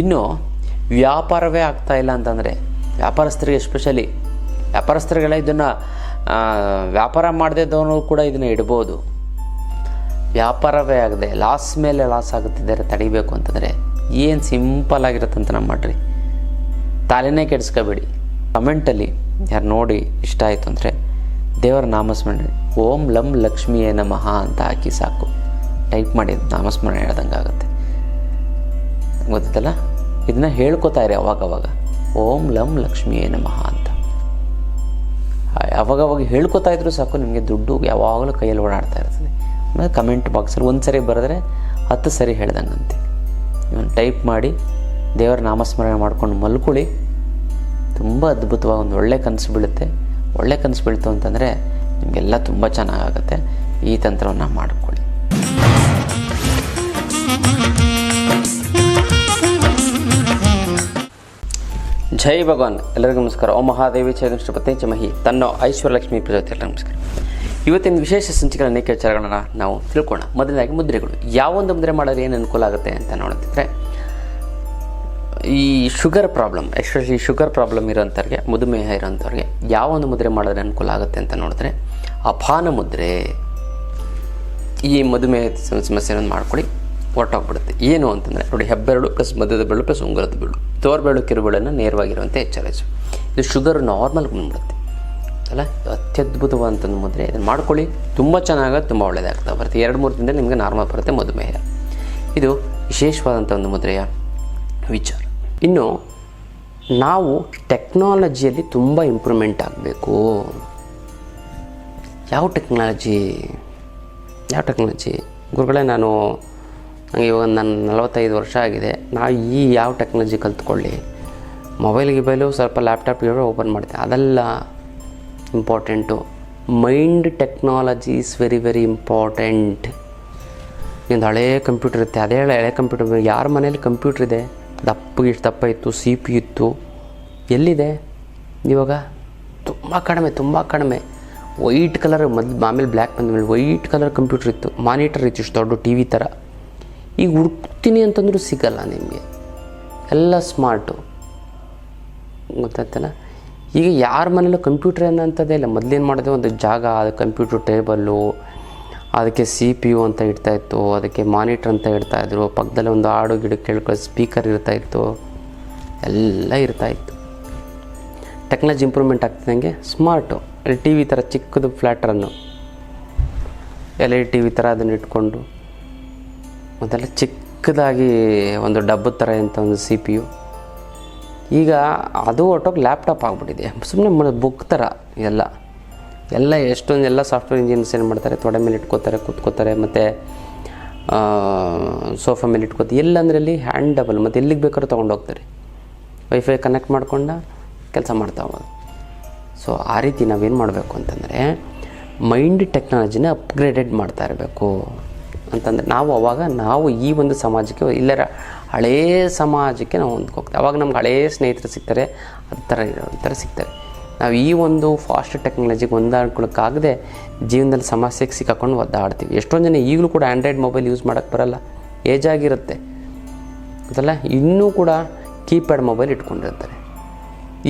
ಇನ್ನು ವ್ಯಾಪಾರವೇ ಆಗ್ತಾ ಇಲ್ಲ ಅಂತಂದರೆ ವ್ಯಾಪಾರಸ್ಥರಿಗೆ ಎಸ್ಪೆಷಲಿ ವ್ಯಾಪಾರಸ್ಥರಿಗೆಲ್ಲ ಇದನ್ನು ವ್ಯಾಪಾರ ಮಾಡದೇದವನು ಕೂಡ ಇದನ್ನು ಇಡ್ಬೋದು. ವ್ಯಾಪಾರವೇ ಆಗದೆ ಲಾಸ್ ಮೇಲೆ ಲಾಸ್ ಆಗುತ್ತಿದ್ದಾರೆ ತಡಿಬೇಕು ಅಂತಂದರೆ ಏನು ಸಿಂಪಲ್ ಆಗಿರುತ್ತಂತ ಮಾಡಿರಿ. ತಲೆನೇ ಕೆಡಿಸ್ಕೋಬೇಡಿ. ಕಮೆಂಟಲ್ಲಿ ಯಾರು ನೋಡಿ ಇಷ್ಟ ಆಯಿತು ಅಂದರೆ ದೇವರ ನಾಮಸ್ಮರಣೆ, ಓಂ ಲಂ ಲಕ್ಷ್ಮಿಯೇ ನಮಃ ಅಂತ ಹಾಕಿ ಸಾಕು. ಟೈಪ್ ಮಾಡಿ ನಾಮಸ್ಮರಣೆ ಹೇಳ್ದಂಗೆ ಆಗುತ್ತೆ ಗೊತ್ತಲ್ಲ? ಇದನ್ನ ಹೇಳ್ಕೊತಾ ಇರಿ ಅವಾಗವಾಗ. ಓಂ ಲಂ ಲಕ್ಷ್ಮಿಯೇ ನಮಃ ಅಂತ. ಅವಾಗವಾಗ ಹೇಳ್ಕೊತಾ ಇದ್ರು ಸಾಕು, ನಿಮಗೆ ದುಡ್ಡು ಯಾವಾಗಲೂ ಕೈಯಲ್ಲಿ ಓಡಾಡ್ತಾ ಇರ್ತದೆ. ಆಮೇಲೆ ಕಮೆಂಟ್ ಬಾಕ್ಸಲ್ಲಿ ಒಂದು ಸರಿ ಬರೆದ್ರೆ ಹತ್ತು ಸರಿ ಹೇಳ್ದಂಗಂತೆ. ಇವನು ಟೈಪ್ ಮಾಡಿ, ದೇವರ ನಾಮಸ್ಮರಣೆ ಮಾಡ್ಕೊಂಡು ಮಲ್ಕೊಳ್ಳಿ. ತುಂಬ ಅದ್ಭುತವಾಗಿ ಒಂದು ಒಳ್ಳೆ ಕನಸು ಬೀಳುತ್ತೆ. ಒಳ್ಳೆ ಕನಸು ಬೀಳ್ತು ಅಂತಂದರೆ ನಿಮಗೆಲ್ಲ ತುಂಬ ಚೆನ್ನಾಗಾಗುತ್ತೆ ಈ ತಂತ್ರವನ್ನು ಮಾಡಿಕೊಳ್ಳಿ. ಜೈ ಭಗವಾನ್. ಎಲ್ಲರಿಗೂ ನಮಸ್ಕಾರ. ಓ ಮಹಾದೇವಿ ಚೈತನ್ಯಪತಿ ಚಮಹಿ ತನ್ನ ಐಶ್ವರ್ಯಲಕ್ಷ್ಮಿ ಪ್ರಜಾತಿ ಎಲ್ಲರಿಗೂ ನಮಸ್ಕಾರ. ಇವತ್ತಿನ ವಿಶೇಷ ಸಂಚಿಕೆಗಳ ಅನೇಕ ವಿಚಾರಗಳನ್ನ ನಾವು ತಿಳ್ಕೊಳ್ಳೋಣ ಮೊದಲನೇದಾಗಿ ಮುದ್ರೆಗಳು. ಯಾವೊಂದು ಮುದ್ರೆ ಮಾಡಿದ್ರೆ ಏನು ಅನುಕೂಲ ಆಗುತ್ತೆ ಅಂತ ನೋಡ್ತಿದ್ರೆ ಈ sugar problem, especially sugar problem ಇರೋಂಥವ್ರಿಗೆ, ಮಧುಮೇಹ ಇರೋಂಥವ್ರಿಗೆ ಯಾವ ಒಂದು ಮುದ್ರೆ ಮಾಡಿದ್ರೆ ಅನುಕೂಲ ಆಗುತ್ತೆ ಅಂತ ನೋಡಿದ್ರೆ, ಅಪಾನ ಮುದ್ರೆ, ಈ ಮಧುಮೇಹ ಸಮ- ಸಮಸ್ಯೆಯನ್ನು ಮಾಡ್ಕೊಳ್ಳಿ. ಹೊರಟೋಗ್ಬಿಡುತ್ತೆ ಏನು ಅಂತಂದರೆ, ನೋಡಿ, ಹೆಬ್ಬೆರಳು ಪ್ಲಸ್ ಮಧ್ಯದ ಬೆರಳು ಪ್ಲಸ್ ಉಂಗುರದ ಬೆರಳು. ತೋರ್ಬೆರಳು ಕಿರುಬೆರಳನ್ನು ನೇರವಾಗಿರುವಂತೆ ಎಚ್ಚರಿಸು. ಇದು ಶುಗರ್ ನಾರ್ಮಲ್ ಬಂದ್ಬಿಡುತ್ತೆ. ಅಲ್ಲ ಅತ್ಯದ್ಭುತವಾದಂಥ ಮುದ್ರೆ. ಇದನ್ನು ಮಾಡ್ಕೊಳ್ಳಿ. ತುಂಬ ಚೆನ್ನಾಗಿ, ತುಂಬ ಒಳ್ಳೆಯದಾಗ್ತಾ ಬರುತ್ತೆ. ಎರಡು, ಮೂರು ದಿನದಲ್ಲಿ ನಿಮಗೆ ನಾರ್ಮಲ್ ಬರುತ್ತೆ, ಮಧುಮೇಹ. ಇದು ವಿಶೇಷವಾದಂಥ ಒಂದು ಮುದ್ರೆಯ ವಿಚಾರ. ಇನ್ನು, ನಾವು ಟೆಕ್ನಾಲಜಿಯಲ್ಲಿ ತುಂಬ ಇಂಪ್ರೂವ್ಮೆಂಟ್ ಆಗಬೇಕು. ಯಾವ ಟೆಕ್ನಾಲಜಿ ಯಾವ ಟೆಕ್ನಾಲಜಿ ಗುರುಗಳೇ, ನಾನು ನನಗೆ ಇವಾಗ ನನ್ನ ನಲವತ್ತೈದು ವರ್ಷ ಆಗಿದೆ. ನಾವು ಈ ಯಾವ ಟೆಕ್ನಾಲಜಿ ಕಲ್ತ್ಕೊಳ್ಳಿ? ಮೊಬೈಲ್ ಗಿಬೈಲು ಸ್ವಲ್ಪ ಲ್ಯಾಪ್ಟಾಪ್ ಇರೋ ಓಪನ್ ಮಾಡ್ತೀನಿ ಅದೆಲ್ಲ important mind technology is very very important ನಿಂದು ಹಳೇ ಕಂಪ್ಯೂಟರ್ ಇರುತ್ತೆ. ಅದೇ ಹಳೆ ಹಳೆ ಕಂಪ್ಯೂಟರ್ ಯಾರ ಮನೇಲಿ ಕಂಪ್ಯೂಟರ್ ಇದೆ? ದಪ್ಪಗೆ ಇಷ್ಟು ದಪ್ಪ ಇತ್ತು ಸಿ ಪಿ ಇತ್ತು. ಎಲ್ಲಿದೆ? ಇವಾಗ ತುಂಬ ಕಡಿಮೆ ತುಂಬ ಕಡಿಮೆ. ವೈಟ್ ಕಲರ್ ಮೊದಲು ಆಮೇಲೆ ಬ್ಲ್ಯಾಕ್ ಬಂದ ಮೇಲೆ ವೈಟ್ ಕಲರ್ ಕಂಪ್ಯೂಟರ್ ಇತ್ತು. ಮಾನಿಟರ್ ಇತ್ತು, ಇಷ್ಟು ದೊಡ್ಡ ಟಿ ವಿ ಥರ. ಈಗ ಹುಡುಕ್ತೀನಿ ಅಂತಂದ್ರೂ ಸಿಗಲ್ಲ ನಿಮಗೆ. ಎಲ್ಲ ಸ್ಮಾರ್ಟು. ಗೊತ್ತಾಯ್ತಲ್ಲ ಈಗ ಯಾರ ಮನೇಲೂ ಕಂಪ್ಯೂಟರ್ ಅನ್ನೋಂಥದ್ದೇ ಇಲ್ಲ. ಮೊದಲೇನು ಮಾಡಿದೆ ಒಂದು ಜಾಗ, ಅದು ಕಂಪ್ಯೂಟರ್ ಟೇಬಲ್ಲು, ಅದಕ್ಕೆ ಸಿ ಪಿ ಯು ಅಂತ ಇಡ್ತಾಯಿತ್ತು ಅದಕ್ಕೆ ಮಾನಿಟ್ರ್ ಅಂತ ಇಡ್ತಾಯಿದ್ರು ಪಕ್ಕದಲ್ಲಿ ಒಂದು ಹಾಡು, ಗಿಡ ಕೇಳ್ಕೊಳ್ಳೋ ಸ್ಪೀಕರ್ ಇರ್ತಾಯಿತ್ತು ಎಲ್ಲ ಇರ್ತಾಯಿತ್ತು ಟೆಕ್ನಾಲಜಿ ಇಂಪ್ರೂವ್ಮೆಂಟ್ ಆಗ್ತಿದ್ದಂಗೆ ಸ್ಮಾರ್ಟು. ಟಿ ವಿ ಥರ ಚಿಕ್ಕದು ಫ್ಲ್ಯಾಟ್ರನ್ನು ಎಲ್ ಇ ಟಿ ವಿ ಥರ ಅದನ್ನು ಇಟ್ಕೊಂಡು. ಮೊದಲ ಚಿಕ್ಕದಾಗಿ ಒಂದು ಡಬ್ಬದ ಥರ ಇಂಥ ಒಂದು ಸಿ ಪಿ ಯು. ಈಗ ಅದು ಹೊಟ್ಟೋಗಿ ಲ್ಯಾಪ್ಟಾಪ್ ಆಗಿಬಿಟ್ಟಿದೆ. ಸುಮ್ಮನೆ ಬುಕ್ ಥರ ಎಲ್ಲ. ಎಲ್ಲ ಎಷ್ಟೊಂದು ಎಲ್ಲ ಸಾಫ್ಟ್ವೇರ್ ಇಂಜಿನಿಯರ್ಸ್ ಏನು ಮಾಡ್ತಾರೆ? ತೊಡೆ ಮೇಲೆ ಇಟ್ಕೋತಾರೆ, ಕೂತ್ಕೋತಾರೆ, ಮತ್ತು ಸೋಫಾ ಮೇಲೆ ಇಟ್ಕೋತಾರೆ ಎಲ್ಲಂದ್ರಲ್ಲಿ ಹ್ಯಾಂಡ್ ಡಬಲ್ ಮತ್ತು ಎಲ್ಲಿಗೆ ಬೇಕಾದ್ರೂ ತೊಗೊಂಡು ಹೋಗ್ತಾರೆ. ವೈಫೈ ಕನೆಕ್ಟ್ ಮಾಡ್ಕೊಂಡ ಕೆಲಸ ಮಾಡ್ತಾ ಹೋಗೋದು. ಸೊ ಆ ರೀತಿ ನಾವೇನು ಮಾಡಬೇಕು ಅಂತಂದರೆ ಮೈಂಡ್ ಟೆಕ್ನಾಲಜಿನ ಅಪ್ಗ್ರೇಡೆಡ್ ಮಾಡ್ತಾ ಇರಬೇಕು. ಅಂತಂದರೆ ನಾವು ಅವಾಗ ನಾವು ಈ ಒಂದು ಸಮಾಜಕ್ಕೆ ಇಲ್ಲರ ಹಳೇ ಸಮಾಜಕ್ಕೆ ನಾವು ಹೊಂದ್ಕೋಗ್ತೇವೆ ಅವಾಗ ನಮ್ಗೆ ಹಳೇ ಸ್ನೇಹಿತರು ಸಿಗ್ತಾರೆ ಅದು ಥರ ಇರೋ ಥರ ಸಿಗ್ತಾರೆ. ನಾವು ಈ ಒಂದು ಫಾಸ್ಟ್ ಟೆಕ್ನಾಲಜಿಗೆ ಹೊಂದಾಡ್ಕೊಳಕ್ಕಾಗದೆ ಜೀವನದಲ್ಲಿ ಸಮಸ್ಯೆಗೆ ಸಿಕ್ಕಾಕೊಂಡು ಒದ್ದಾಡ್ತೀವಿ. ಎಷ್ಟೊಂದು ಜನ ಈಗಲೂ ಕೂಡ ಆ್ಯಂಡ್ರಾಯ್ಡ್ ಮೊಬೈಲ್ ಯೂಸ್ ಮಾಡೋಕ್ಕೆ ಬರಲ್ಲ. ಏಜ್ ಆಗಿರುತ್ತೆ. ಗೊತ್ತಲ್ಲ? ಇನ್ನೂ ಕೂಡ ಕೀಪ್ಯಾಡ್ ಮೊಬೈಲ್ ಇಟ್ಕೊಂಡಿರ್ತಾರೆ.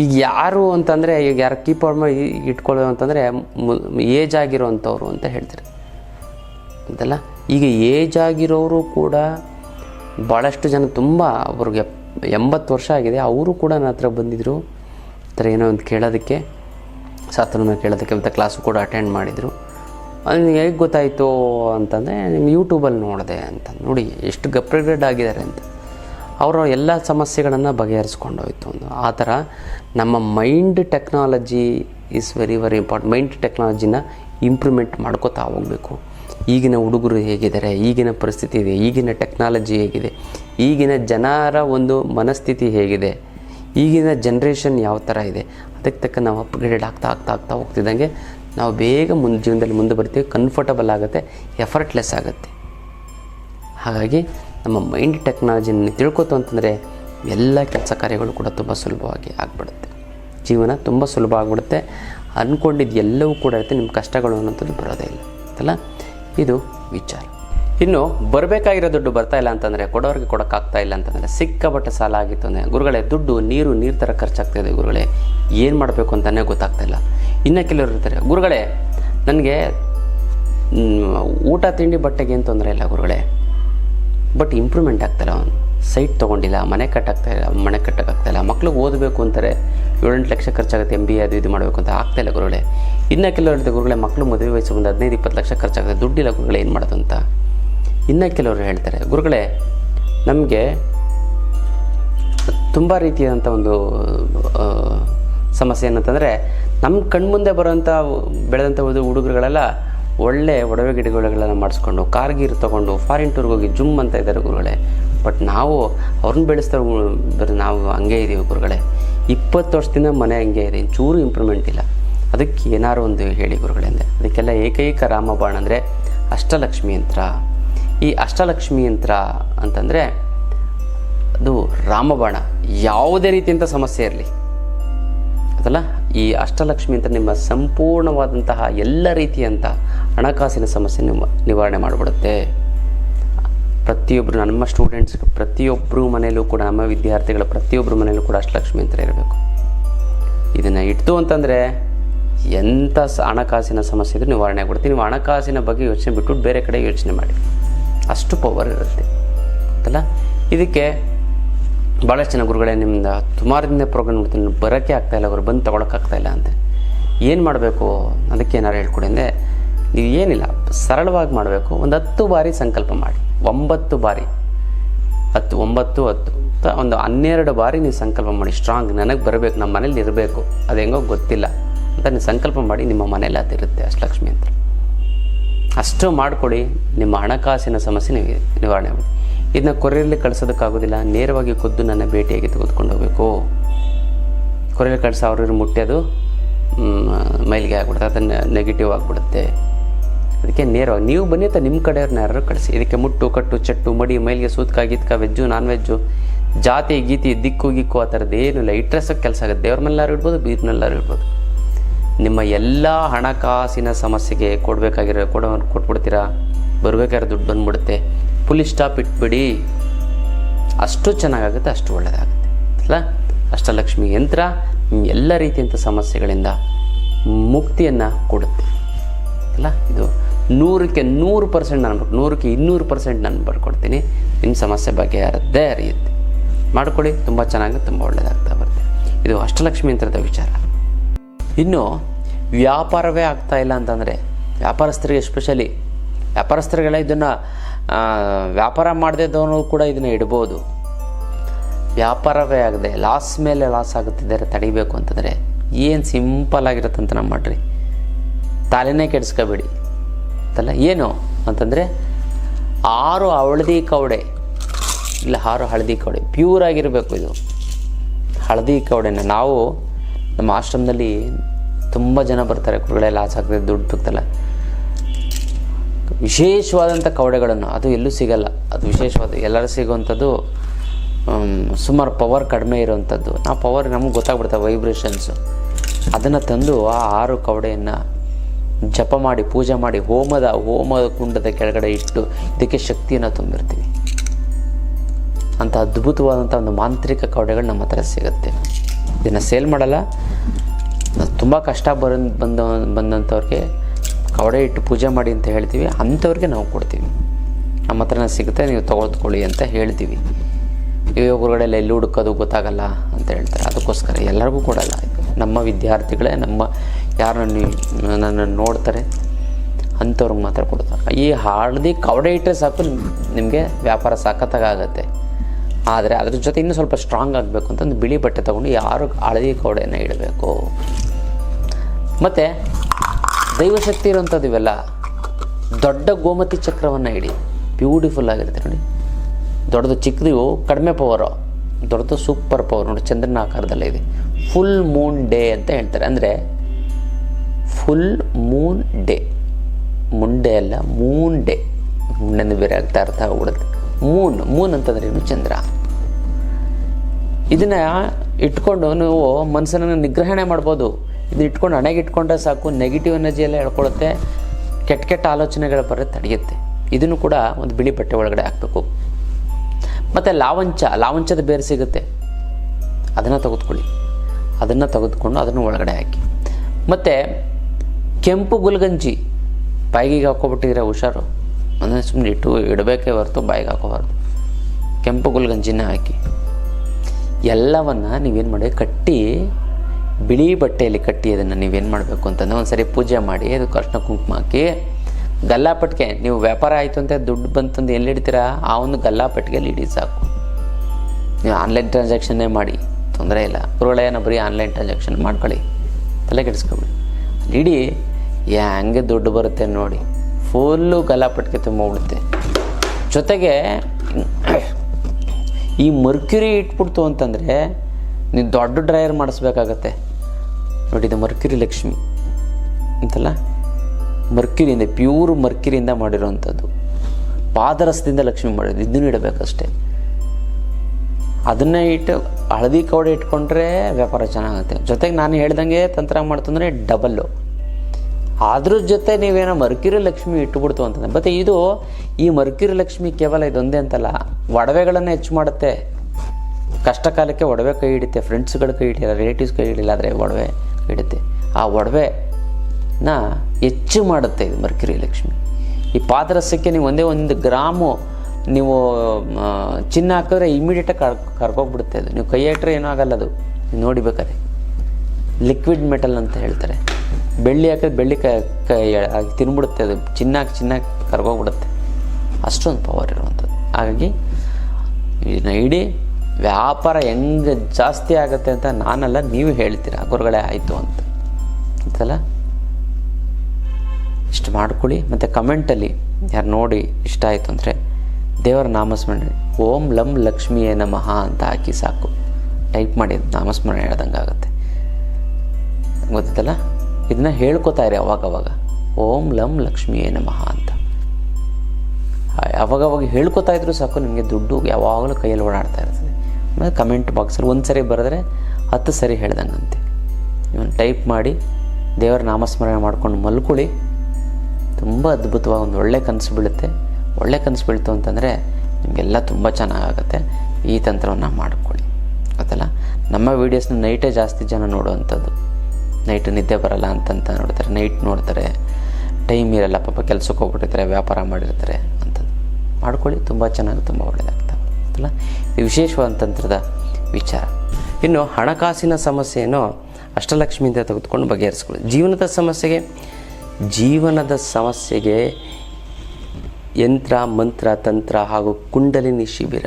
ಈಗ ಯಾರು ಅಂತಂದರೆ, ಈಗ ಯಾರು ಕೀಪ್ಯಾಡ್ ಮೊಬೈಲ್ ಇಟ್ಕೊಳ್ಳೋ ಅಂತಂದರೆ ಏಜ್ ಆಗಿರೋ ಅಂತ ಹೇಳ್ತಾರೆ. ಅಂತಲ್ಲ ಈಗ ಏಜ್ ಆಗಿರೋರು ಕೂಡ ಭಾಳಷ್ಟು ಜನ ತುಂಬ ಅವ್ರಿಗೆ ಎಂಬತ್ತು ವರ್ಷ ಆಗಿದೆ. ಅವರು ಕೂಡ ನನ್ನ ಹತ್ರ ಬಂದಿದ್ದರು ಥರ ಏನೋ ಒಂದು ಕೇಳೋದಕ್ಕೆ ಶಾಸ್ತ್ರನ ಕೇಳೋದಕ್ಕೆ ಮತ್ತು ಕ್ಲಾಸು ಕೂಡ ಅಟೆಂಡ್ ಮಾಡಿದರು. ಅದು ಹೇಗೆ ಗೊತ್ತಾಯಿತು ಅಂತಂದರೆ ನಿಮ್ಮ ಯೂಟ್ಯೂಬಲ್ಲಿ ನೋಡಿದೆ ಅಂತ. ನೋಡಿ, ಎಷ್ಟು ಗಪ್ರಿಗ್ರೇಡ್ ಆಗಿದ್ದಾರೆ ಅಂತ. ಅವರ ಎಲ್ಲ ಸಮಸ್ಯೆಗಳನ್ನು ಬಗೆಹರಿಸ್ಕೊಂಡೋಯ್ತು ಒಂದು. ಆ ಥರ ನಮ್ಮ mind technology is very very important mind ಟೆಕ್ನಾಲಜಿನ improvement ಮಾಡ್ಕೋತಾ ಹೋಗಬೇಕು. ಈಗಿನ ಹುಡುಗರು ಹೇಗಿದ್ದಾರೆ, ಈಗಿನ ಪರಿಸ್ಥಿತಿ ಇದೆ, ಈಗಿನ ಟೆಕ್ನಾಲಜಿ ಹೇಗಿದೆ, ಈಗಿನ ಜನರ ಒಂದು ಮನಸ್ಥಿತಿ ಹೇಗಿದೆ, ಈಗಿನ ಜನ್ರೇಷನ್ ಯಾವ ಥರ ಇದೆ, ಅದಕ್ಕೆ ತಕ್ಕ ನಾವು ಅಪ್ಗ್ರೇಡೆಡ್ ಆಗ್ತಾ ಆಗ್ತಾ ಆಗ್ತಾ ಹೋಗ್ತಿದ್ದಂಗೆ ನಾವು ಬೇಗ ಮುಂದೆ ಜೀವನದಲ್ಲಿ ಮುಂದೆ ಬರ್ತೀವಿ ಕಂಫರ್ಟಬಲ್ ಆಗುತ್ತೆ ಎಫರ್ಟ್ಲೆಸ್ ಆಗುತ್ತೆ. ಹಾಗಾಗಿ ನಮ್ಮ ಮೈಂಡ್ ಟೆಕ್ನಾಲಜಿನ ತಿಳ್ಕೊತು ಅಂತಂದರೆ ಎಲ್ಲ ಕೆಲಸ ಕಾರ್ಯಗಳು ಕೂಡ ತುಂಬ ಸುಲಭವಾಗಿ ಆಗಿಬಿಡುತ್ತೆ. ಜೀವನ ತುಂಬ ಸುಲಭ ಆಗಿಬಿಡುತ್ತೆ. ಅಂದ್ಕೊಂಡಿದ್ದು ಎಲ್ಲವೂ ಕೂಡ ಇರುತ್ತೆ ನಿಮ್ಮ ಕಷ್ಟಗಳು ಅನ್ನೋಂಥದ್ದು ಬರೋದೇ ಇಲ್ಲ. ಅಲ್ಲ ಇದು ವಿಚಾರ. ಇನ್ನು ಬರಬೇಕಾಗಿರೋ ದುಡ್ಡು ಬರ್ತಾ ಇಲ್ಲ ಅಂತಂದರೆ ಕೊಡೋರಿಗೆ ಕೊಡೋಕ್ಕಾಗ್ತಾ ಇಲ್ಲ ಅಂತಂದರೆ ಸಿಕ್ಕಾಪಟ್ಟೆ ಸಾಲ ಆಗಿತ್ತು ಅಂದರೆ ಗುರುಗಳೇ, ದುಡ್ಡು, ನೀರು ನೀರು ಥರ ಖರ್ಚಾಗ್ತಾಯಿದೆ ಗುರುಗಳೇ. ಏನು ಮಾಡಬೇಕು ಅಂತಲೇ ಗೊತ್ತಾಗ್ತಾ ಇಲ್ಲ. ಇನ್ನು ಕೆಲವರು ಇರ್ತಾರೆ. ಗುರುಗಳೇ, ನನಗೆ ಊಟ, ತಿಂಡಿ, ಬಟ್ಟೆಗೆ ಏನು ತೊಂದರೆ ಇಲ್ಲ ಗುರುಗಳೇ. ಬಟ್ ಇಂಪ್ರೂವ್ಮೆಂಟ್ ಆಗ್ತಾಯಿಲ್ಲ ಅವನು ಸೈಟ್ ತೊಗೊಂಡಿಲ್ಲ, ಮನೆ ಕಟ್ಟಾಗ್ತಾ ಇಲ್ಲ, ಮನೆ ಕಟ್ಟೋಕ್ಕಾಗ್ತಾ ಇಲ್ಲ. ಮಕ್ಳಿಗೆ ಓದಬೇಕು ಅಂತಾರೆ. ಏಳೆಂಟು ಲಕ್ಷ ಖರ್ಚಾಗುತ್ತೆ ಎಂ ಬಿ ಎ ಅದು ಇದು ಮಾಡಬೇಕು ಅಂತ ಆಗ್ತಾಯಿಲ್ಲ ಗುರುಗಳೇ. ಇನ್ನು ಕೆಲವರು ಗುರುಗಳೇ ಮಕ್ಕಳು ಮದುವೆ ವಯಸ್ಸು ಒಂದು ಹದಿನೈದು, ಇಪ್ಪತ್ತು ಲಕ್ಷ ಖರ್ಚಾಗುತ್ತೆ, ದುಡ್ಡಿಲ್ಲ ಗುರುಗಳೇ, ಏನು ಮಾಡೋದು ಅಂತ. ಇನ್ನು ಕೆಲವರು ಹೇಳ್ತಾರೆ, ಗುರುಗಳೇ, ನಮಗೆ ತುಂಬ ರೀತಿಯಾದಂಥ ಒಂದು ಸಮಸ್ಯೆ ಏನಂತಂದರೆ ನಮ್ಮ ಕಣ್ಮುಂದೆ ಬರೋಂಥ ಬೆಳೆದಂಥ ಒಂದು ಹುಡುಗರುಗಳೆಲ್ಲ ಒಳ್ಳೆ ಒಡವೆ ಗಿಡಗಳೆಲ್ಲ ಮಾಡಿಸ್ಕೊಂಡು ಕಾರ್ ಗೀರ್ ತೊಗೊಂಡು ಫಾರಿನ್ ಟೂರ್ಗೆ ಹೋಗಿ ಜುಮ್ ಅಂತ ಇದ್ದಾರೆ ಗುರುಗಳೇ. ಬಟ್ ನಾವು ಅವ್ರನ್ನ ಬೆಳೆಸ್ತಾ ನಾವು ಹಂಗೆ ಇದ್ದೀವಿ ಗುರುಗಳೇ. ಇಪ್ಪತ್ತು ವರ್ಷದಿಂದ ಮನೆ ಹಂಗೆ ಇದೆ. ಚೂರು ಇಂಪ್ರೂವ್ಮೆಂಟ್ ಇಲ್ಲ. ಅದಕ್ಕೆ ಏನಾರು ಒಂದು ಹೇಳಿ ಗುರುಗಳಿಂದ ಅದಕ್ಕೆಲ್ಲ ಏಕೈಕ ರಾಮಬಾಣ ಅಂದರೆ ಅಷ್ಟಲಕ್ಷ್ಮಿ ಯಂತ್ರ. ಈ ಅಷ್ಟಲಕ್ಷ್ಮಿ ಯಂತ್ರ ಅಂತಂದರೆ ಅದು ರಾಮಬಾಣ. ಯಾವುದೇ ರೀತಿಯಂಥ ಸಮಸ್ಯೆ ಇರಲಿ. ಅದಲ್ಲ, ಈ ಅಷ್ಟಲಕ್ಷ್ಮಿ ಅಂತ ನಿಮ್ಮ ಸಂಪೂರ್ಣವಾದಂತಹ ಎಲ್ಲ ರೀತಿಯಂಥ ಹಣಕಾಸಿನ ಸಮಸ್ಯೆ ನಿಮ್ಮ ನಿವಾರಣೆ ಮಾಡಿಬಿಡುತ್ತೆ. ಪ್ರತಿಯೊಬ್ಬರು ನಮ್ಮ ಸ್ಟೂಡೆಂಟ್ಸ್ ಪ್ರತಿಯೊಬ್ಬರು ಮನೆಯಲ್ಲೂ ಕೂಡ, ನಮ್ಮ ವಿದ್ಯಾರ್ಥಿಗಳ ಪ್ರತಿಯೊಬ್ಬರ ಮನೆಯಲ್ಲೂ ಕೂಡ ಅಷ್ಟಲಕ್ಷ್ಮಿ ಅಂತ ಇರಬೇಕು. ಇದನ್ನು ಇಟ್ಟು ಅಂತಂದರೆ ಎಂಥ ಹಣಕಾಸಿನ ಸಮಸ್ಯೆ ಇದ್ರೂ ನಿವಾರಣೆ ಆಗ್ಬಿಡುತ್ತೆ. ನೀವು ಹಣಕಾಸಿನ ಬಗ್ಗೆ ಯೋಚನೆ ಬಿಟ್ಟು ಬೇರೆ ಕಡೆ ಯೋಚನೆ ಮಾಡಿ. ಅಷ್ಟು ಪವರ್ ಇರುತ್ತೆ. ಗೊತ್ತಲ್ಲ? ಇದಕ್ಕೆ ಭಾಳಷ್ಟು ಜನ ಗುರುಗಳೇ ನಿಮ್ಮಿಂದ ಸುಮಾರು ದಿನ ಪ್ರೋಗ್ರಾಮ್ ನೋಡ್ತೀನಿ ಬರೋಕ್ಕೆ ಆಗ್ತಾಯಿಲ್ಲ ಅವರು ಬಂದು ತೊಗೊಳಕ್ಕಾಗ್ತಾಯಿಲ್ಲ ಅಂತ. ಏನು ಮಾಡಬೇಕು? ಅದಕ್ಕೆ ಏನಾರು ಹೇಳ್ಕೊಡಿ ಅಂದರೆ ನೀವು ಏನಿಲ್ಲ, ಸರಳವಾಗಿ ಮಾಡಬೇಕು. ಒಂದು ಹತ್ತು ಬಾರಿ ಸಂಕಲ್ಪ ಮಾಡಿ. ಒಂಬತ್ತು ಬಾರಿ. ಹತ್ತು, ಒಂಬತ್ತು, ಹತ್ತು. ಒಂದು ಹನ್ನೆರಡು ಬಾರಿ ನೀವು ಸಂಕಲ್ಪ ಮಾಡಿ. ಸ್ಟ್ರಾಂಗ್ ನನಗೆ ಬರಬೇಕು ನಮ್ಮ ಮನೇಲಿ ಇರಬೇಕು. ಅದು ಹೆಂಗೋ ಗೊತ್ತಿಲ್ಲ. ಅಂತ ನೀವು ಸಂಕಲ್ಪ ಮಾಡಿ ನಿಮ್ಮ ಮನೇಲಿ ಅದಿರುತ್ತೆ ಅಷ್ಟಲಕ್ಷ್ಮಿ ಅಂತ. ಅಷ್ಟು ಮಾಡಿಕೊಡಿ, ನಿಮ್ಮ ಹಣಕಾಸಿನ ಸಮಸ್ಯೆ ನೀವು ನಿವಾರಣೆ ಮಾಡಿ ಇದನ್ನ ಕೊರಿಯಲ್ಲಿ ಕಳಿಸೋದಕ್ಕಾಗೋದಿಲ್ಲ. ನೇರವಾಗಿ ಖುದ್ದು ನನ್ನ ಭೇಟಿಯಾಗಿ ತೆಗೆದುಕೊಂಡು ಹೋಗಬೇಕು. ಕೊರಿಯಲ್ಲಿ ಕಳಿಸೋ ಅವ್ರಿಗೆ ಅದು ಮೈಲಿಗೆ ಆಗ್ಬಿಡುತ್ತೆ, ಅದನ್ನು ನೆಗೆಟಿವ್ ಆಗಿಬಿಡುತ್ತೆ. ಅದಕ್ಕೆ ನೇರವಾಗಿ ನೀವು ಬನ್ನಿ ಅಥವಾ ನಿಮ್ಮ ಕಡೆಯವ್ರನ್ನ ಯಾರು ಕಳಿಸಿ. ಇದಕ್ಕೆ ಮುಟ್ಟು, ಕಟ್ಟು, ಚಟ್ಟು, ಮಡಿ, ಮೈಲಿಗೆ ಸೂತ್ಕ, ಗೀತ್ಕ, ವೆಜ್ಜು ನಾನ್ ವೆಜ್ಜು ಜಾತಿ, ಗೀತಿ, ದಿಕ್ಕು, ಗಿಕ್ಕು ಆ ಥರದ್ದು ಏನೂ ಇಲ್ಲ. ಇಟ್ರೆಸ್ಸಾಗಿ ಕೆಲಸ ಆಗುತ್ತೆ. ದೇವ್ರ ಮೇಲಾರು ಇಡ್ಬೋದು ಬೀರ್ನಲ್ಲಾರು ಇಡ್ಬೋದು. ನಿಮ್ಮ ಎಲ್ಲ ಹಣಕಾಸಿನ ಸಮಸ್ಯೆಗೆ ಕೊಡಬೇಕಾಗಿರೋ ಕೊಡೋ ಕೊಟ್ಬಿಡ್ತೀರಾ? ಬರಬೇಕಾದ್ರೆ ದುಡ್ಡು ಬಂದ್ಬಿಡುತ್ತೆ. ಫುಲ್ ಸ್ಟಾಪ್ ಇಟ್ಬಿಡಿ. ಅಷ್ಟು ಚೆನ್ನಾಗಾಗುತ್ತೆ, ಅಷ್ಟು ಒಳ್ಳೆಯದಾಗುತ್ತೆ ಅಲ್ಲ? ಅಷ್ಟಲಕ್ಷ್ಮಿ ಯಂತ್ರ ಎಲ್ಲ ರೀತಿಯಂಥ ಸಮಸ್ಯೆಗಳಿಂದ ಮುಕ್ತಿಯನ್ನು ಕೊಡುತ್ತೆ. ಅಲ್ಲ? ಇದು ನೂರಕ್ಕೆ ನೂರು ಪರ್ಸೆಂಟ್ ನಾನು ನೂರಕ್ಕೆ ಇನ್ನೂರು ಪರ್ಸೆಂಟ್ ನಾನು ಬರ್ಕೊಡ್ತೀನಿ. ನಿಮ್ಮ ಸಮಸ್ಯೆ ಬಗ್ಗೆ ಯಾರದ್ದೇ ಅರಿಯುತ್ತೆ. ಮಾಡ್ಕೊಳ್ಳಿ, ತುಂಬ ಚೆನ್ನಾಗಿ, ತುಂಬ ಒಳ್ಳೆಯದಾಗ್ತಾ ಬರುತ್ತೆ. ಇದು ಅಷ್ಟಲಕ್ಷ್ಮಿ ಯಂತ್ರದ ವಿಚಾರ. ಇನ್ನು, ವ್ಯಾಪಾರವೇ ಆಗ್ತಾ ಇಲ್ಲ ಅಂತಂದರೆ, ವ್ಯಾಪಾರಸ್ಥರಿಗೆ ಎಸ್ಪೆಷಲಿ ವ್ಯಾಪಾರಸ್ಥರಿಗೆಲ್ಲ ಇದನ್ನು ವ್ಯಾಪಾರ ಮಾಡದೇದವನು ಕೂಡ ಇದನ್ನು ಇಡ್ಬೋದು. ವ್ಯಾಪಾರವೇ ಆಗದೆ ಲಾಸ್ ಮೇಲೆ ಲಾಸ್ ಆಗುತ್ತಿದ್ದಾರೆ ತಡಿಬೇಕು ಅಂತಂದರೆ, ಏನು ಸಿಂಪಲ್ ಆಗಿರುತ್ತಂತ ನಮ್ಮ ಮಾಡಿರಿ. ತಲೆನೇ ಕೆಡಿಸ್ಕೋಬೇಡಿ. ಅಂತಲ್ಲ, ಏನು ಅಂತಂದರೆ ಆರು ಹಳದಿ ಕವಡೆ, ಇಲ್ಲ ಆರು ಹಳದಿ ಕವಡೆ ಪ್ಯೂರ್ ಆಗಿರಬೇಕು ಇದು. ಹಳದಿ ಕವಡೆನ ನಾವು ನಮ್ಮ ಆಶ್ರಮದಲ್ಲಿ ತುಂಬ ಜನ ಬರ್ತಾರೆ ಕುರುಗಳೆಲ್ಲ ಲಾಸ್ ಆಗ್ತದೆ ದುಡ್ಡು ಸಿಗ್ತಲ್ಲ ವಿಶೇಷವಾದಂಥ ಕವಡೆಗಳನ್ನು, ಅದು ಎಲ್ಲೂ ಸಿಗಲ್ಲ. ಅದು ವಿಶೇಷವಾದ, ಎಲ್ಲರೂ ಸಿಗುವಂಥದ್ದು ಸುಮಾರು ಪವರ್ ಕಡಿಮೆ ಇರುವಂಥದ್ದು. ಆ ಪವರ್ ನಮಗೆ ಗೊತ್ತಾಗ್ಬಿಡ್ತಾವೆ ವೈಬ್ರೇಷನ್ಸು ಅದನ್ನು ತಂದು ಆ ಆರು ಕವಡೆಯನ್ನು ಜಪ ಮಾಡಿ, ಪೂಜೆ ಮಾಡಿ, ಹೋಮದ ಹೋಮದ ಕುಂಡದ ಕೆಳಗಡೆ ಇಟ್ಟು ಇದಕ್ಕೆ ಶಕ್ತಿಯನ್ನು ತುಂಬಿರ್ತೀವಿ. ಅಂಥ ಅದ್ಭುತವಾದಂಥ ಒಂದು ಮಾಂತ್ರಿಕ ಕವಡೆಗಳು ನಮ್ಮ ಹತ್ರ ಸಿಗುತ್ತೆ. ಇದನ್ನು ಸೇಲ್ ಮಾಡಲ್ಲ. ತುಂಬ ಕಷ್ಟ ಬರ, ಬಂದ ಬಂದಂಥವ್ರಿಗೆ ಕವಡೆ ಇಟ್ಟು ಪೂಜೆ ಮಾಡಿ ಅಂತ ಹೇಳ್ತೀವಿ. ಅಂಥವ್ರಿಗೆ ನಾವು ಕೊಡ್ತೀವಿ. ನಮ್ಮ ಹತ್ರನೇ ಸಿಗುತ್ತೆ ನೀವು ತೊಗೊಳ್ಕೊಳ್ಳಿ ಅಂತ ಹೇಳ್ತೀವಿ. ಇವಾಗ ಹೊರಗಡೆ ಎಲ್ಲಿ ಹುಡುಕೋದು ಗೊತ್ತಾಗಲ್ಲ ಅಂತ ಹೇಳ್ತಾರೆ. ಅದಕ್ಕೋಸ್ಕರ ಎಲ್ಲರಿಗೂ ಕೊಡಲ್ಲ. ನಮ್ಮ ವಿದ್ಯಾರ್ಥಿಗಳೇ, ನಮ್ಮ ನೀವು ನನ್ನನ್ನು ನೋಡ್ತಾರೆ, ಅಂಥವ್ರಿಗೆ ಮಾತ್ರ ಕೊಡ್ತಾರೆ ಈ ಹಳದಿ ಕವಡೆ ಇಟ್ಟರೆ ಸಾಕು, ನಿಮಗೆ ವ್ಯಾಪಾರ ಸಖತ್ತಾಗತ್ತೆ ಆದರೆ ಅದ್ರ ಜೊತೆ ಇನ್ನೂ ಸ್ವಲ್ಪ ಸ್ಟ್ರಾಂಗ್ ಆಗಬೇಕು ಅಂತ ಒಂದು ಬಿಳಿ ಬಟ್ಟೆ ತೊಗೊಂಡು ಯಾರು ಹಳದಿ ಕವಡೆಯನ್ನು ಇಡಬೇಕು? ಮತ್ತು, ದೈವಶಕ್ತಿ ಇರುವಂಥದ್ದು ಇವೆಲ್ಲ, ದೊಡ್ಡ ಗೋಮತಿ ಚಕ್ರವನ್ನು ಇಡಿ. ಬ್ಯೂಟಿಫುಲ್ ಆಗಿರುತ್ತೆ ನೋಡಿ. ದೊಡ್ಡದು ಚಿಕ್ಕದು ಕಡಿಮೆ ಪವರು ದೊಡ್ಡದು ಸೂಪರ್ ಪವರ್ ನೋಡಿ, ಚಂದ್ರನ ಆಕಾರದಲ್ಲೇ ಇದೆ. ಫುಲ್ ಮೂನ್ ಡೇ ಅಂತ ಹೇಳ್ತಾರೆ. ಅಂದರೆ ಫುಲ್ ಮೂನ್ ಡೇ ಮುಂಡೆ ಅಲ್ಲ ಮೂನ್ ಡೇ ಮುಂಡೆಂದು ಬೇರೆ ಆಗ್ತಾ ಅರ್ಥ ಆಗ್ಬಿಡುತ್ತೆ. ಮೂನ್ ಮೂನ್ ಅಂತಂದ್ರೆ ಏನು? ಚಂದ್ರ. ಇದನ್ನು ಇಟ್ಕೊಂಡು ನೀವು ಮನಸ್ಸನ್ನು ನಿಗ್ರಹಣೆ ಮಾಡ್ಬೋದು. ಇದು ಇಟ್ಕೊಂಡು ಹಣೆಗೆ ಇಟ್ಕೊಂಡ್ರೆ ಸಾಕು ನೆಗೆಟಿವ್ ಎನರ್ಜಿ ಎಲ್ಲ ಹೇಳ್ಕೊಳುತ್ತೆ. ಕೆಟ್ಟ ಕೆಟ್ಟ ಆಲೋಚನೆಗಳು ಬರೋದು ತಡೆಯುತ್ತೆ ಇದನ್ನು ಕೂಡ ಒಂದು ಬಿಳಿ ಬಟ್ಟೆ ಒಳಗಡೆ ಹಾಕಬೇಕು. ಮತ್ತು ಲಾವಂಚ, ಲಾವಂಚದ ಬೇರೆ ಸಿಗುತ್ತೆ. ಅದನ್ನು ತೆಗೆದುಕೊಳ್ಳಿ. ಅದನ್ನು ತೆಗೆದುಕೊಂಡು ಅದನ್ನು ಒಳಗಡೆ ಹಾಕಿ. ಮತ್ತು ಕೆಂಪು ಗುಲ್ಗಂಜಿ. ಬಾಯಿಗೆ ಹಾಕ್ಕೊಬಿಟ್ಟಿದ್ರೆ ಹುಷಾರು? ಅಂದರೆ ಸುಮ್ಮನೆ ಇಟ್ಟು ಇಡಬೇಕೇ ಹೊರತು ಬಾಯಿಗೆ ಹಾಕೋಬಾರ್ದು ಕೆಂಪು ಗುಲ್ಗಂಜಿನ ಹಾಕಿ. ಎಲ್ಲವನ್ನು ನೀವೇನು ಮಾಡಿ, ಕಟ್ಟಿ, ಬಿಳಿ ಬಟ್ಟೆಯಲ್ಲಿ ಕಟ್ಟಿ ಅದನ್ನು ನೀವೇನು ಮಾಡಬೇಕು ಅಂತಂದರೆ ಒಂದು ಸರಿ ಪೂಜೆ ಮಾಡಿ, ಅದು ಅರ್ಶಿನ ಕುಂಕುಮ ಹಾಕಿ ಗಲ್ಲಾಪಟ್ಟಿಗೆ ನೀವು ವ್ಯಾಪಾರ ಆಯಿತು ಅಂತ ದುಡ್ಡು ಬಂತಂದು ಎಲ್ಲಿ ಇಡ್ತೀರಾ? ಆ ಒಂದು ಗಲ್ಲಾಪಟ್ಟಿಗೆಯಲ್ಲಿ ಇಡಿ ಸಾಕು. ನೀವು ಆನ್ಲೈನ್ ಟ್ರಾನ್ಸಾಕ್ಷನ್ನೇ ಮಾಡಿ, ತೊಂದರೆ ಇಲ್ಲ. ಗುರುಗಳೇನ ಬರೀ ಆನ್ಲೈನ್ ಟ್ರಾನ್ಸಾಕ್ಷನ್ ಮಾಡ್ಕೊಳ್ಳಿ. ತಲೆ ಕೆಡಿಸ್ಕೊಬೇಡಿ ಅಲ್ಲಿ ಇಡಿ ಹೆಂಗೆ ದುಡ್ಡು ಬರುತ್ತೆ ನೋಡಿ. ಫುಲ್ಲು ಗಲಾಪಟ್ಕೆ ತುಂಬೋಗ್ಬಿಡುತ್ತೆ ಜೊತೆಗೆ, ಈ ಮರ್ಕ್ಯುರಿ ಇಟ್ಬಿಡ್ತು ಅಂತಂದರೆ ನೀವು ದೊಡ್ಡ ಡ್ರೈಯರ್ ಮಾಡಿಸ್ಬೇಕಾಗತ್ತೆ. ನೋಡಿ, ಇದು ಮರ್ಕ್ಯುರಿ ಲಕ್ಷ್ಮಿ. ಅಂತಲ್ಲ? ಮರ್ಕ್ಯುರಿಯಿಂದ, ಪ್ಯೂರ್ ಮರ್ಕ್ಯುರಿಯಿಂದ ಮಾಡಿರೋವಂಥದ್ದು ಪಾದರಸದಿಂದ ಲಕ್ಷ್ಮಿ ಮಾಡಿರೋದು. ಇದನ್ನು ಇಡಬೇಕಷ್ಟೇ. ಅದನ್ನೇ ಇಟ್ಟು ಹಳದಿ ಕವಡೆ ಇಟ್ಕೊಂಡ್ರೆ ವ್ಯಾಪಾರ ಚೆನ್ನಾಗುತ್ತೆ. ಜೊತೆಗೆ ನಾನು ಹೇಳ್ದಂಗೆ ತಂತ್ರ ಮಾಡ್ತಂದರೆ ಡಬಲ್ಲು ಅದ್ರ ಜೊತೆ ನೀವೇನೋ ಮರ್ಕಿರಿ ಲಕ್ಷ್ಮಿ ಇಟ್ಟುಬಿಡ್ತು ಅಂತಂದ್ರೆ, ಮತ್ತೆ ಇದು ಈ ಮರ್ಕಿರಿ ಲಕ್ಷ್ಮಿ ಕೇವಲ ಇದೊಂದೇ ಅಂತಲ್ಲ, ಒಡವೆಗಳನ್ನು ಹೆಚ್ಚು ಮಾಡುತ್ತೆ. ಕಷ್ಟ ಕಾಲಕ್ಕೆ ಒಡವೆ ಕೈ ಹಿಡಿತೆ ಫ್ರೆಂಡ್ಸ್ಗಳ ಕೈ ಹಿಡಿಯಲ್ಲ ರಿಲೇಟಿವ್ಸ್ ಕೈ ಹಿಡಿಯಲ್ಲ, ಆದರೆ ಒಡವೆ ಹಿಡಿತೆ ಆ ಒಡವೆನ ಹೆಚ್ಚು ಮಾಡುತ್ತೆ ಇದು ಮರ್ಕಿರಿ ಲಕ್ಷ್ಮಿ. ಈ ಪಾದರಸಕ್ಕೆ ನೀವು ಒಂದೇ ಒಂದು ಗ್ರಾಮು, ನೀವು ಚಿನ್ನ ಹಾಕಿದ್ರೆ ಇಮಿಡಿಯೇಟಾಗಿ ಕರ್ ಕರ್ಕೋಗ್ಬಿಡುತ್ತೆ ಅದು. ನೀವು ಕೈ ಇಟ್ಟರೆ ಏನೂ ಆಗಲ್ಲ ಅದು. ನೀವು ನೋಡಿ ಬೇಕಾದ್ರೆ ಲಿಕ್ವಿಡ್ ಮೆಟಲ್ ಅಂತ ಹೇಳ್ತಾರೆ. ಬೆಳ್ಳಿ ಹಾಕಿದ್ರೆ ಬೆಳ್ಳಿ ಕ ತಿನ್ಬಿಡುತ್ತೆ ಅದು. ಚಿನ್ನ ಹಾಕಿ ಚಿನ್ನ ಹಾಕಿ ಕರ್ಗೋಗ್ಬಿಡುತ್ತೆ. ಅಷ್ಟೊಂದು ಪವರ್ ಇರುವಂಥದ್ದು. ಹಾಗಾಗಿ ಇದನ್ನ ಇಡೀ ವ್ಯಾಪಾರ ಹೆಂಗೆ ಜಾಸ್ತಿ ಆಗುತ್ತೆ ಅಂತ ನಾನಲ್ಲ, ನೀವು ಹೇಳ್ತೀರಾ? ಗುರುಗಳೇ, ಆಯಿತು ಅಂತ. ಅಂತಲ್ಲ ಇಷ್ಟು ಮಾಡ್ಕೊಳ್ಳಿ. ಮತ್ತು ಕಮೆಂಟಲ್ಲಿ ಯಾರು ನೋಡಿ ಇಷ್ಟ ಆಯಿತು ಅಂದರೆ ದೇವರ ನಾಮಸ್ಮರಣೆ. ಓಂ ಲಂ ಲಕ್ಷ್ಮಿಯೇ ನಮಃ ಅಂತ ಹಾಕಿ ಸಾಕು. ಟೈಪ್ ಮಾಡಿ ನಾಮಸ್ಮರಣೆ ಹೇಳ್ದಂಗೆ ಆಗುತ್ತೆ ಗೊತ್ತಲ್ಲ ಇದನ್ನ ಹೇಳ್ಕೊತಾ ಇರಿ ಅವಾಗವಾಗ. ಅವಾಗ ಓಂ ಲಂ ಲಕ್ಷ್ಮಿಯೇ ನಮಃ ಅಂತ. ಅವಾಗವಾಗ ಅವಾಗ ಹೇಳ್ಕೊತಾ ಇದ್ರು ಸಾಕು, ನಿಮಗೆ ದುಡ್ಡು ಯಾವಾಗಲೂ ಕೈಯಲ್ಲಿ ಓಡಾಡ್ತಾ ಇರ್ತದೆ. ಆಮೇಲೆ ಕಮೆಂಟ್ ಬಾಕ್ಸಲ್ಲಿ ಒಂದು ಸರಿ ಬರೆದ್ರೆ ಹತ್ತು ಸರಿ ಹೇಳ್ದಂಗಂತೆ. ಇವನು ಟೈಪ್ ಮಾಡಿ, ದೇವರ ನಾಮಸ್ಮರಣೆ ಮಾಡ್ಕೊಂಡು ಮಲ್ಕೊಳ್ಳಿ. ತುಂಬ ಅದ್ಭುತವಾಗಿ ಒಂದು ಒಳ್ಳೆ ಕನಸು ಬೀಳುತ್ತೆ. ಒಳ್ಳೆ ಕನಸು ಬೀಳ್ತು ಅಂತಂದರೆ ನಿಮಗೆಲ್ಲ ತುಂಬ ಚೆನ್ನಾಗಾಗುತ್ತೆ. ಈ ತಂತ್ರವನ್ನು ಮಾಡ್ಕೊಳ್ಳಿ. ಗೊತ್ತಲ್ಲ? ನಮ್ಮ ವೀಡಿಯೋಸ್ನ ನೈಟೇ ಜಾಸ್ತಿ ಜನ ನೋಡುವಂಥದ್ದು. ನೈಟ್ ನಿದ್ದೆ ಬರಲ್ಲ ಅಂತಂತ ನೋಡ್ತಾರೆ. ನೈಟ್ ನೋಡ್ತಾರೆ. ಟೈಮ್ ಇರಲ್ಲ, ಪಾಪ ಕೆಲಸಕ್ಕೆ ಹೋಗ್ಬಿಟ್ಟಿರ್ತಾರೆ, ವ್ಯಾಪಾರ ಮಾಡಿರ್ತಾರೆ ಅಂತಂದು ಮಾಡ್ಕೊಳ್ಳಿ, ತುಂಬ ಚೆನ್ನಾಗಿ, ತುಂಬ ಒಳ್ಳೆಯದಾಗ್ತದೆ ಅಲ್ಲ ಇದು ವಿಶೇಷವಾದ ತಂತ್ರದ ವಿಚಾರ. ಇನ್ನು ಹಣಕಾಸಿನ ಸಮಸ್ಯೆಯನ್ನು ಅಷ್ಟಲಕ್ಷ್ಮಿಯಿಂದ ತೆಗೆದುಕೊಂಡು ಬಗೆಹರಿಸ್ಕೊಳ್ಳಿ. ಜೀವನದ ಸಮಸ್ಯೆಗೆ ಜೀವನದ ಸಮಸ್ಯೆಗೆ ಯಂತ್ರ, ಮಂತ್ರ, ತಂತ್ರ ಹಾಗೂ ಕುಂಡಲಿನಿ ಶಿಬಿರ.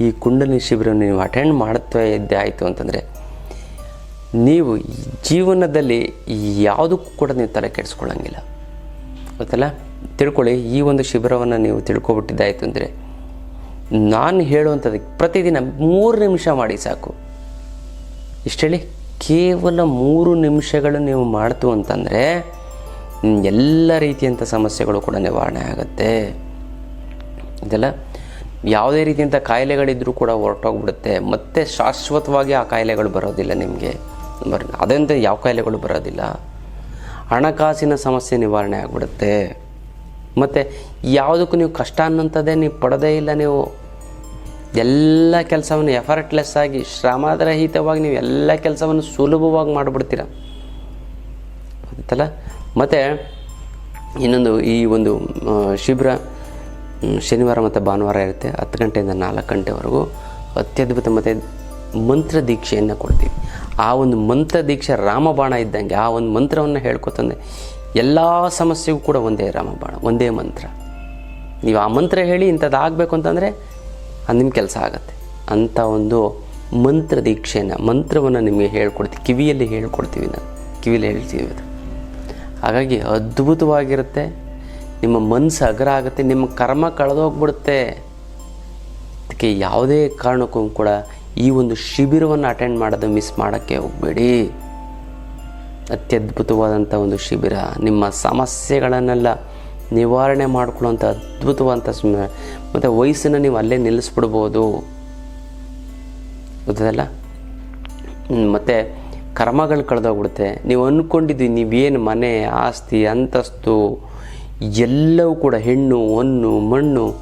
ಈ ಕುಂಡಲಿನಿ ಶಿಬಿರವನ್ನು ನೀವು ಅಟೆಂಡ್ ಮಾಡುತ್ತಾ ಇದ್ದೇ ಆಯಿತು ಅಂತಂದರೆ ನೀವು ಜೀವನದಲ್ಲಿ ಯಾವುದಕ್ಕೂ ಕೂಡ ನೀವು ತಲೆ ಕೆಡಿಸ್ಕೊಳ್ಳೋಂಗಿಲ್ಲ. ಗೊತ್ತಲ್ಲ? ತಿಳ್ಕೊಳ್ಳಿ, ಈ ಒಂದು ಶಿಬಿರವನ್ನು ನೀವು ತಿಳ್ಕೊಬಿಟ್ಟಿದ್ದಾಯಿತು ಅಂದರೆ ನಾನು ಹೇಳುವಂಥದ್ದಕ್ಕೆ ಪ್ರತಿದಿನ ಮೂರು ನಿಮಿಷ ಮಾಡಿ ಸಾಕು. ಇಷ್ಟು ಕೇವಲ ಮೂರು ನಿಮಿಷಗಳು ನೀವು ಮಾಡ್ತು ಅಂತಂದರೆ ಎಲ್ಲ ರೀತಿಯಂಥ ಸಮಸ್ಯೆಗಳು ಕೂಡ ನಿವಾರಣೆ ಆಗುತ್ತೆ. ಇದೆಲ್ಲ ಯಾವುದೇ ರೀತಿಯಂಥ ಕಾಯಿಲೆಗಳಿದ್ದರೂ ಕೂಡ ಹೊರಟೋಗ್ಬಿಡುತ್ತೆ. ಮತ್ತೆ ಶಾಶ್ವತವಾಗಿ ಆ ಕಾಯಿಲೆಗಳು ಬರೋದಿಲ್ಲ ನಿಮಗೆ. ಬರ್ ಅದಂತೆ ಯಾವ ಕಾಯಿಲೆಗಳು ಬರೋದಿಲ್ಲ. ಹಣಕಾಸಿನ ಸಮಸ್ಯೆ ನಿವಾರಣೆ ಆಗಿಬಿಡುತ್ತೆ. ಮತ್ತು ಯಾವುದಕ್ಕೂ ನೀವು ಕಷ್ಟ ಅನ್ನೋಂಥದ್ದೇ ನೀವು ಪಡೋದೇ ಇಲ್ಲ ನೀವು. ಎಲ್ಲ ಕೆಲಸವನ್ನು ಎಫರ್ಟ್ಲೆಸ್ ಆಗಿ, ಶ್ರಮರಹಿತವಾಗಿ ನೀವು ಎಲ್ಲ ಕೆಲಸವನ್ನು ಸುಲಭವಾಗಿ ಮಾಡಿಬಿಡ್ತೀರ. ಗೊತ್ತಲ್ಲ ಮತ್ತು ಇನ್ನೊಂದು ಈ ಒಂದು ಶಿಬಿರ ಶನಿವಾರ ಮತ್ತು ಭಾನುವಾರ ಇರುತ್ತೆ. ಹತ್ತು ಗಂಟೆಯಿಂದ ನಾಲ್ಕು ಗಂಟೆವರೆಗೂ ಅತ್ಯದ್ಭುತ ಮತ್ತು ಮಂತ್ರ ದೀಕ್ಷೆಯನ್ನು ಕೊಡ್ತೀವಿ. ಆ ಒಂದು ಮಂತ್ರ ದೀಕ್ಷೆ ರಾಮಬಾಣ ಇದ್ದಂಗೆ, ಆ ಒಂದು ಮಂತ್ರವನ್ನು ಹೇಳ್ಕೊತಂದೆ. ಎಲ್ಲ ಸಮಸ್ಯೆಗೂ ಕೂಡ ಒಂದೇ ರಾಮಬಾಣ, ಒಂದೇ ಮಂತ್ರ. ನೀವು ಆ ಮಂತ್ರ ಹೇಳಿ ಇಂಥದ್ದು ಆಗಬೇಕು ಅಂತಂದರೆ ಅದು ನಿಮ್ಮ ಕೆಲಸ ಆಗುತ್ತೆ. ಅಂಥ ಒಂದು ಮಂತ್ರ ದೀಕ್ಷೆಯನ್ನು ಮಂತ್ರವನ್ನು ನಿಮಗೆ ಹೇಳ್ಕೊಡ್ತೀವಿ ಕಿವಿಯಲ್ಲಿ ಹೇಳ್ಕೊಡ್ತೀವಿ ನಾನು ಕಿವಿಯಲ್ಲಿ ಹೇಳ್ತೀವಿ ಅದು. ಹಾಗಾಗಿ ಅದ್ಭುತವಾಗಿರುತ್ತೆ. ನಿಮ್ಮ ಮನಸ್ಸು ಅಗ್ರ ಆಗುತ್ತೆ, ನಿಮ್ಮ ಕರ್ಮ ಕಳೆದೋಗ್ಬಿಡುತ್ತೆ. ಅದಕ್ಕೆ ಯಾವುದೇ ಕಾರಣಕ್ಕೂ ಕೂಡ ಈ ಒಂದು ಶಿಬಿರವನ್ನು ಅಟೆಂಡ್ ಮಾಡೋದು ಮಿಸ್ ಮಾಡೋಕ್ಕೆ ಹೋಗಬೇಡಿ. ಅತ್ಯದ್ಭುತವಾದಂಥ ಒಂದು ಶಿಬಿರ. ನಿಮ್ಮ ಸಮಸ್ಯೆಗಳನ್ನೆಲ್ಲ ನಿವಾರಣೆ ಮಾಡ್ಕೊಳ್ಳೋಂಥ ಅದ್ಭುತವಾದಂಥ ಮತ್ತು ವಯಸ್ಸನ್ನು ನೀವು ಅಲ್ಲೇ ನಿಲ್ಲಿಸ್ಬಿಡ್ಬೋದು. ಗೊತ್ತದಲ್ಲ? ಮತ್ತು ಕರ್ಮಗಳು ಕಳೆದೋಗ್ಬಿಡುತ್ತೆ. ನೀವು ಅಂದ್ಕೊಂಡಿದ್ವಿ ನೀವೇನು ಮನೆ, ಆಸ್ತಿ, ಅಂತಸ್ತು, ಎಲ್ಲವೂ ಕೂಡ ಹೆಣ್ಣು ಹೊನ್ನು ಮಣ್ಣು,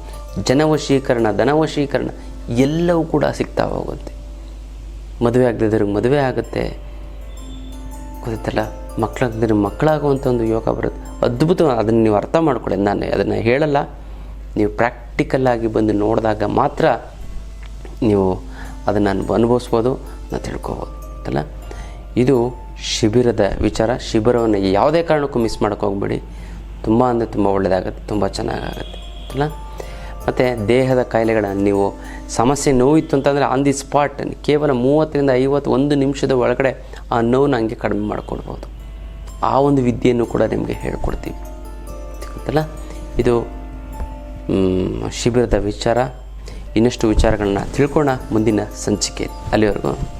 ಜನವಶೀಕರಣ, ಧನವಶೀಕರಣ ಎಲ್ಲವೂ ಕೂಡ ಸಿಗ್ತಾ ಹೋಗುತ್ತೆ. ಮದುವೆ ಆಗದಿದ್ರಿಗೆ ಮದುವೆ ಆಗುತ್ತೆ. ಗೊತ್ತಲ್ಲ ಮಕ್ಕಳಾಗದಿದ್ರೆ ಮಕ್ಕಳಾಗುವಂಥ ಒಂದು ಯೋಗ ಬರುತ್ತೆ. ಅದ್ಭುತ ಅದನ್ನು ನೀವು ಅರ್ಥ ಮಾಡ್ಕೊಳ್ಳಿ. ನಾನು ಅದನ್ನು ಹೇಳಲ್ಲ. ನೀವು ಪ್ರಾಕ್ಟಿಕಲ್ಲಾಗಿ ಬಂದು ನೋಡಿದಾಗ ಮಾತ್ರ ನೀವು ಅದನ್ನು ಅನ್ಭ, ಅನುಭವಿಸ್ಬೋದು ನಾವು ತಿಳ್ಕೊಬೋದು. ಅಲ್ಲ ಇದು ಶಿಬಿರದ ವಿಚಾರ. ಶಿಬಿರವನ್ನು ಯಾವುದೇ ಕಾರಣಕ್ಕೂ ಮಿಸ್ ಮಾಡೋಕ್ಕೆ ಹೋಗ್ಬೇಡಿ. ತುಂಬ ಅಂದರೆ ತುಂಬ ಒಳ್ಳೆಯದಾಗುತ್ತೆ ತುಂಬ ಚೆನ್ನಾಗಾಗುತ್ತೆ. ಅಲ್ಲ ಮತ್ತು ದೇಹದ ಕಾಯಿಲೆಗಳನ್ನು ನೀವು ಸಮಸ್ಯೆ ನೋವಿತ್ತು ಅಂತಂದರೆ ಆನ್ ದಿ ಸ್ಪಾಟ್ ಕೇವಲ ಮೂವತ್ತರಿಂದ ಐವತ್ತು ಒಂದು ನಿಮಿಷದ ಒಳಗಡೆ ಆ ನೋವನ್ನು ಹಂಗೆ ಕಡಿಮೆ ಮಾಡಿಕೊಡ್ಬೋದು ಆ ಒಂದು ವಿದ್ಯೆಯನ್ನು ಕೂಡ ನಿಮಗೆ ಹೇಳ್ಕೊಡ್ತೀವಿ. ಗೊತ್ತಲ್ಲ? ಇದು ಶಿಬಿರದ ವಿಚಾರ. ಇನ್ನಷ್ಟು ವಿಚಾರಗಳನ್ನ ತಿಳ್ಕೊಳ್ಳೋಣ ಮುಂದಿನ ಸಂಚಿಕೆ. ಅಲ್ಲಿವರೆಗೂ.